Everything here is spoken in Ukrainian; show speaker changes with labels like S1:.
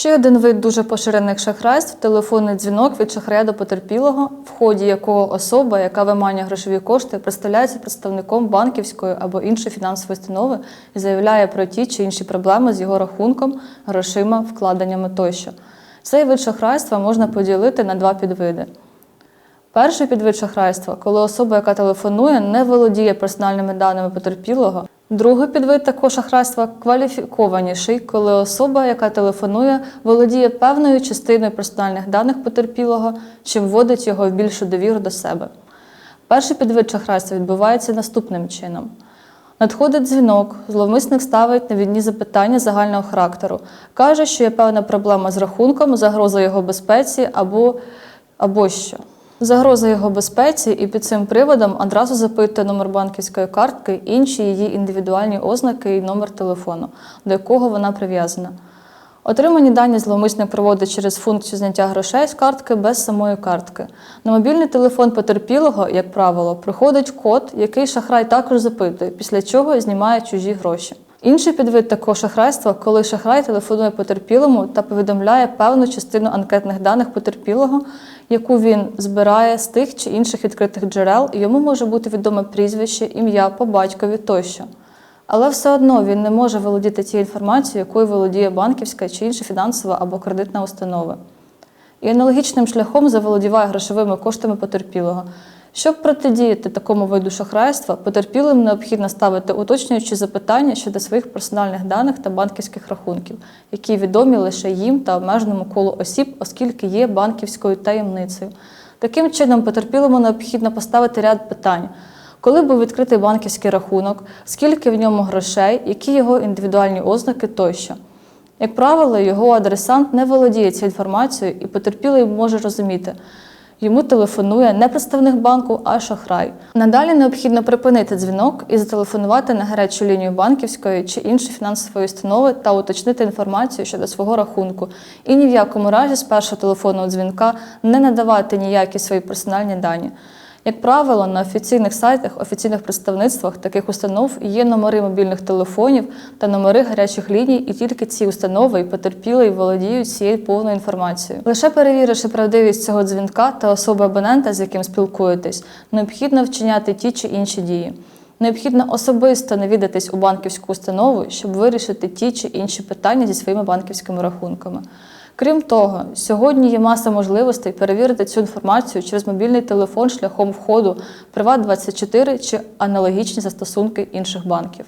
S1: Ще один вид дуже поширених шахрайств телефонний дзвінок від шахрая до потерпілого, в ході якого особа, яка виманює грошові кошти, представляється представником банківської або іншої фінансової установи і заявляє про ті чи інші проблеми з його рахунком, грошима, вкладеннями тощо. Цей вид шахрайства можна поділити на два підвиди. Перший підвид шахрайства, коли особа, яка телефонує, не володіє персональними даними потерпілого. Другий підвид такого шахрайства кваліфікованіший, коли особа, яка телефонує, володіє певною частиною персональних даних потерпілого, чим вводить його в більшу довіру до себе. Перший підвид шахрайства відбувається наступним чином. Надходить дзвінок, зловмисник ставить навідні запитання загального характеру. Каже, що є певна проблема з рахунком, загроза його безпеці або, або що. Загроза його безпеці і під цим приводом одразу запитує номер банківської картки, інші її індивідуальні ознаки і номер телефону, до якого вона прив'язана. Отримані дані зловмисник проводить через функцію зняття грошей з картки без самої картки. На мобільний телефон потерпілого, як правило, приходить код, який шахрай також запитує, після чого знімає чужі гроші. Інший підвид такого шахрайства, коли шахрай телефонує потерпілому та повідомляє певну частину анкетних даних потерпілого, яку він збирає з тих чи інших відкритих джерел, і йому може бути відоме прізвище, ім'я по батькові тощо. Але все одно він не може володіти тією інформацією, якою володіє банківська чи інша фінансова або кредитна установа. І аналогічним шляхом заволодіває грошовими коштами потерпілого. Щоб протидіяти такому виду шахрайства, потерпілим необхідно ставити уточнюючі запитання щодо своїх персональних даних та банківських рахунків, які відомі лише їм та обмеженому колу осіб, оскільки є банківською таємницею. Таким чином, потерпілому необхідно поставити ряд питань. Коли був відкритий банківський рахунок, скільки в ньому грошей, які його індивідуальні ознаки тощо. Як правило, його адресант не володіє цією інформацією і потерпілий може розуміти, йому телефонує не представник банку, а шахрай. Надалі необхідно припинити дзвінок і зателефонувати на гарячу лінію банківської чи іншої фінансової установи та уточнити інформацію щодо свого рахунку. І ні в якому разі з першого телефонного дзвінка не надавати ніякі свої персональні дані. Як правило, на офіційних сайтах, офіційних представництвах таких установ є номери мобільних телефонів та номери гарячих ліній, і тільки ці установи і потерпілий володіють цією повною інформацією. Лише перевіривши правдивість цього дзвінка та особи абонента, з яким спілкуєтесь, необхідно вчиняти ті чи інші дії. Необхідно особисто навідатись у банківську установу, щоб вирішити ті чи інші питання зі своїми банківськими рахунками. Крім того, сьогодні є маса можливостей перевірити цю інформацію через мобільний телефон шляхом входу Приват24 чи аналогічні застосунки інших банків.